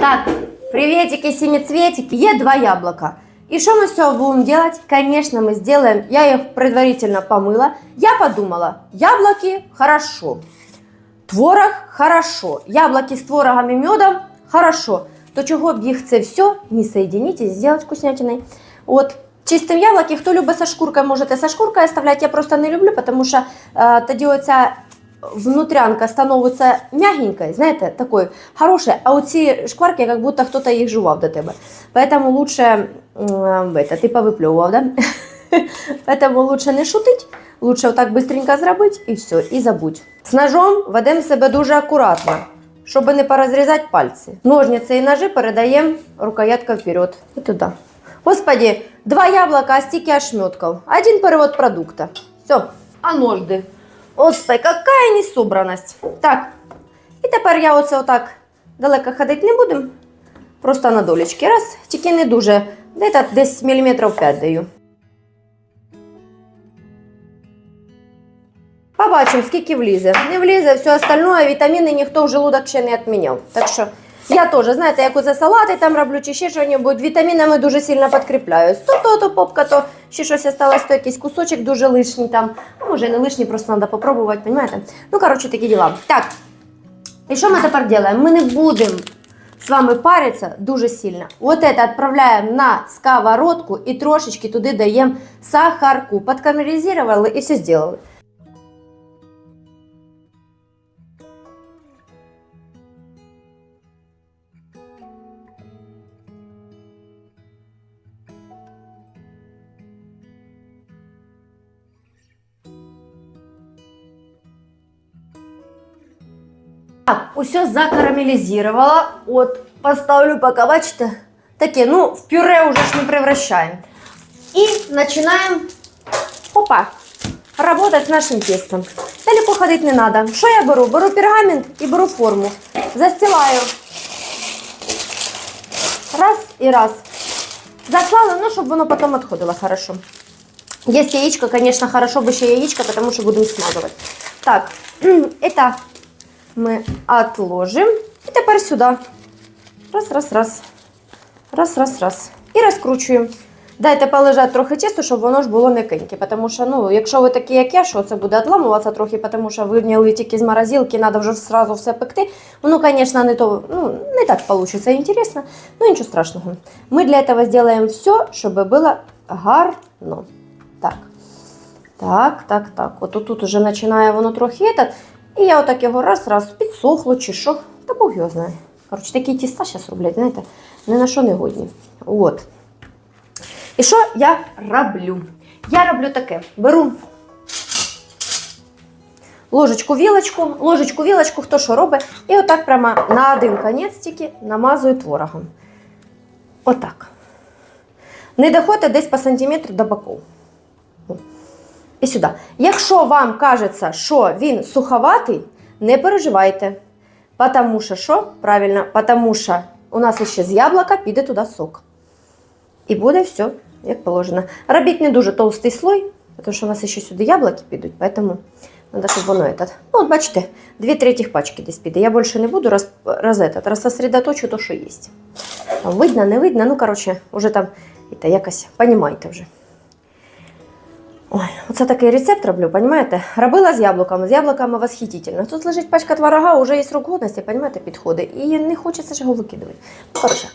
Так, приветики, семицветики. Є два яблока. И что мы с этого будем делать? Конечно, мы сделаем, я их предварительно помыла. Я подумала, яблоки хорошо, творог хорошо, яблоки с творогом и медом хорошо. То чого б їх це все не соединить и сделать вкуснятиной. От, чистим яблоки, хто любить со шкуркою, можете со шкуркою оставлять. Я просто не люблю, тому що е, тоді оця внутрянка становиться мягенькой, знаєте, такой хорошей, а оці шкварки, як будто хтось їх жував до тебе. Поэтому лучше, м, это, ти повипльовував, да? Поэтому лучше не шутить, лучше отак быстренько зробити і все, і забудь. З ножом ведемо себе дуже акуратно, щоб не порозрізати пальці. Ножниці і ножи передаємо рукоятка вперед і туди. Господи, два яблока, а стільки ошметков. Один перевод продукта. Все. А нож Де? Господи, какая несобраність. Так. І тепер я оце отак далеко ходити не будемо. Просто на долечки. Раз, тільки не дуже. Десь, десь міліметрів 5 даю. Побачимо, скільки влізе. Не влізе, все остальное, вітаміни ніхто в желудок ще не відміняв. Так що я теж, знаєте, як оце салати там роблю, чи ще щось, вітамінами дуже сильно підкріпляюсь. То то, то попка, то ще щось осталось, то якийсь кусочок дуже лишній там. А може не лишній, просто треба попробувати, розумієте? Ну, коротше, такі діла. Так, і що ми тепер робимо? Ми не будемо з вами париться дуже сильно. Вот это відправляємо на сковородку і трошечки туди даємо сахарку. Подкарамелізували і все зробили. Так, усе закарамелизировала. От, поставлю пока, бачите? Таке, ну, в пюре уже ж не превращаем. И начинаем, опа, работать с нашим тестом. Далеко ходить не надо. Що я беру? Беру пергамент і беру форму. Застилаю. Раз і раз. Заклала, ну, щоб воно потім відходило хорошо. Есть яичко, конечно, хорошо бы еще яичко, потому что будем смазывать. Так, это ми отложим. І тепер сюди. Раз, раз, раз. Раз, раз, раз. І розкручуємо. Дайте полежати трохи тісто, щоб воно ж було м'якеньке. Тому що, ну, якщо ви такі, як я, що це буде відламуватися трохи, тому що ви вняли тільки з морозилки, треба вже сразу все пекти. Воно, звісно, не то, ну, не так вийде інтересно, ну нічого страшного. Ми для цього зробимо все, щоб було гарно. Так. Так, так, так. От тут вже починає воно трохи. Этот, і я отак його раз-раз підсохло чи що. Та Бог його знає. Коротше, такі тіста зараз роблять, знаєте, ні на що не годні. От. І що я роблю? Я роблю таке: беру ложечку вілочку, ложечку вілочку, хто що робить, і отак прямо на один конець тільки намазую творогом. Отак. Не доходить десь по сантиметру до боків І сюди. Якщо вам кажеться, що він суховатий, не переживайте. Потому що що? Правильно, потому що у нас ще з яблука піде туди сок. І буде все, як положено. Робіть не дуже толстий слой, тому що у нас ще сюди яблуки підуть, поэтому треба, щоб воно этот. Ну, от бачите, дві третіх пачки десь піде. Я більше не буду роз, роз, этот, розсосредоточу то, що є. Там видно, не видно, ну, коротше, вже там это, якось, понімайте вже. Ой, оце такий рецепт роблю, понимаете? Робила з яблуками, з яблуками восхитительно. Тут лежить пачка творога, вже є срок годності, понимаете, підходить. І не хочеться ж його викидувати. Коротше.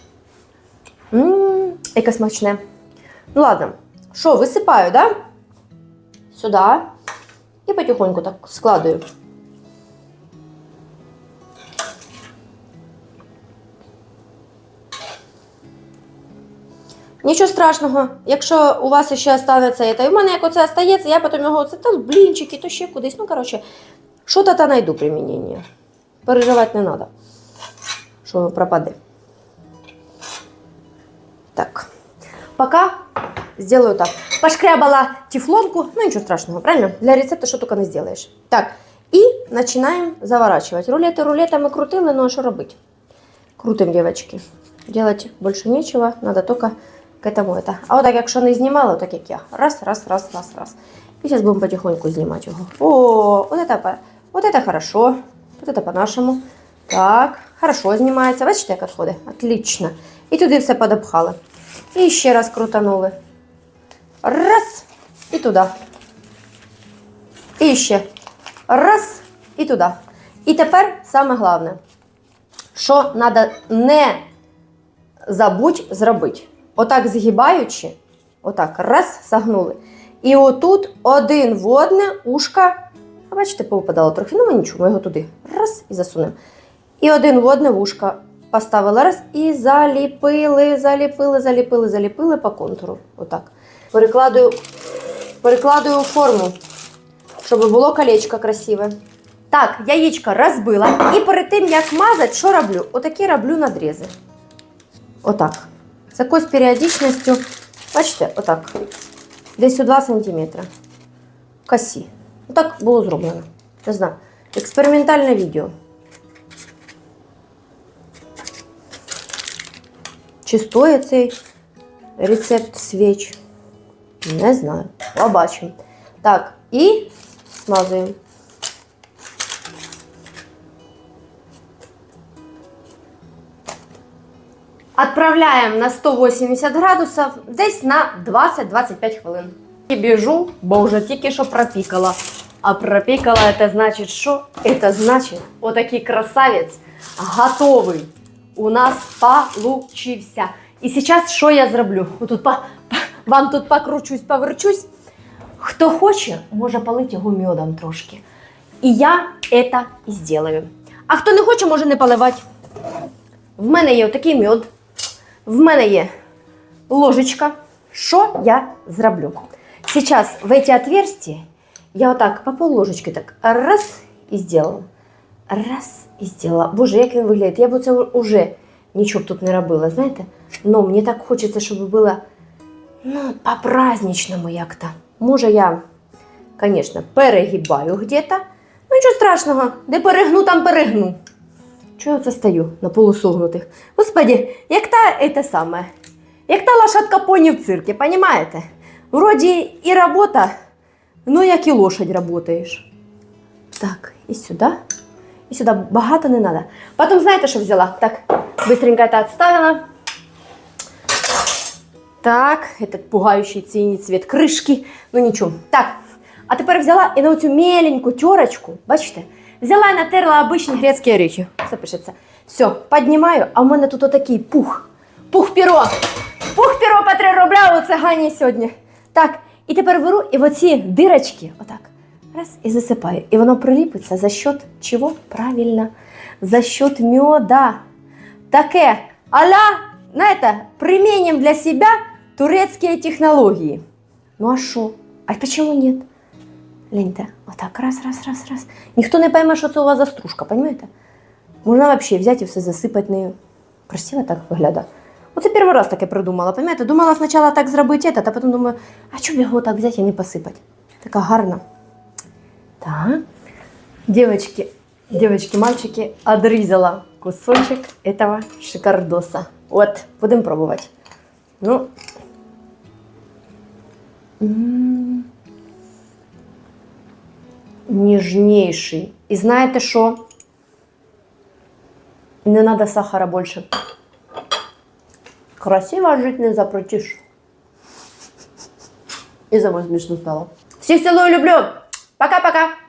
Ммм, яке смачне. Ну ладно, що, висипаю, да? Сюди. І потихоньку так складую. Нічого страшного, якщо у вас ще станеться це, і в мене як оце остається, я потім його це то блінчики, то ще кудись. Ну, коротше, що то та знайду примінення. Переживати не треба, що пропаде. Так. Пока сделаю так. Пошкрябала тефлонку, ну ничего страшного, правильно? Для рецепта что только не сделаешь. Так, и начинаем заворачивать. Рулеты рулетами крутили, ну а что робить? Крутим, девочки. Делать больше нечего, надо только к этому это. А вот так, якщо не знімала, так як я. Раз, раз, раз, раз, раз. І зараз будемо потихоньку знімати його. О, вот это, по- вот это хорошо. Вот это по-нашему. Так, хорошо знімається. Бачите, як відходить? Отлично. І туди все подопхали. І ще раз крутанули. Раз. І туди. І ще. Раз. І туди. І тепер саме головне, що треба не забудь зробити. Отак згибаючи, отак, раз, сагнули. І отут один в одне ушка. Бачите, повипадало трохи. Ну, ми нічого, ми його туди. Раз і засунемо. І один в одне вушка поставили раз і заліпили, заліпили, заліпили, заліпили по контуру. Отак. Перекладую, перекладую форму, щоб було колечко красиве. Так, яєчко розбила. І перед тим, як мазати, що роблю? Отакі роблю надрізи. Отак. З якоюсь періодичністю, бачите, отак. Десь у 2 см. Косі. Отак було зроблено. Не знаю. Експериментальне відео. Чи стоїть цей рецепт свіч? Не знаю. Побачимо. Так, і смазуємо. Отправляємо на 180 градусів десь на 20-25 хвилин. І біжу, бо вже тільки що пропікала. А пропікала це значить що? Це значить, отакий красавець готовий у нас получився. І зараз що я зроблю? Отут по, по- вам тут покручусь, поверчусь. Хто хоче, може полити його медом трошки. І я це і зроблю. А хто не хоче, може не поливати. В мене є отакий мед. В мене є ложечка. Що я зроблю? Сейчас в эти отверстия я вот так по пол ложечки так раз і сделала. Раз і сделала. Боже, як він виглядає. Я б це уже нічого тут не робила, знаєте? Но мені так хочеться, щоб було ну, по-праздничному як-то. Може, я, звісно, перегибаю где-то. Ну, нічого страшного, де перегну, там перегну. Чого я це стою на полусогнутих? Господи, як та це саме, як та лошадка поні в цирке, понимаєте? Вроді і робота, ну як і лошадь работаєш. Так, і сюди. І сюди багато не треба. Потім знаєте, що взяла? Так, быстренько это отставила. Так, этот пугающий синий цвет кришки. Ну нічого. Так, а тепер взяла і на оцю меленьку терочку, бачите, Взяла і натерла обичні грецькі орехи. Все пишеться. Все, піднімаю, а в мене тут отакий пух. Пух-піро. Пух-піро по 3 рубля у цигані сьогодні. Так, і тепер беру і в оці дирочки, отак, раз, і засипаю. І воно приліпиться за счет чого? Правильно, за счет меда. Таке, аля, знаєте, примінім для себе турецькі технології. Ну а що? А почему нет? Гляньте, отак, раз, раз, раз, раз. Ніхто не пойме, що це у вас за стружка, понимаєте? Можна взагалі взяти і все засипати нею. Красиво так виглядає. Оце перший раз таке придумала, понимаєте? Думала спочатку так зробити, а потім думаю, а чому його так взяти і не посипати? Така гарна. Так. Девочки, девочки, мальчики, отрезала кусочек этого шикардоса. Вот, будем пробовать. Ну. М. Ніжніший. І знаєте що? Не надо сахара більше. Красиво жить не запретишь. И за мой смешно стало. Всех целую, люблю. Пока-пока.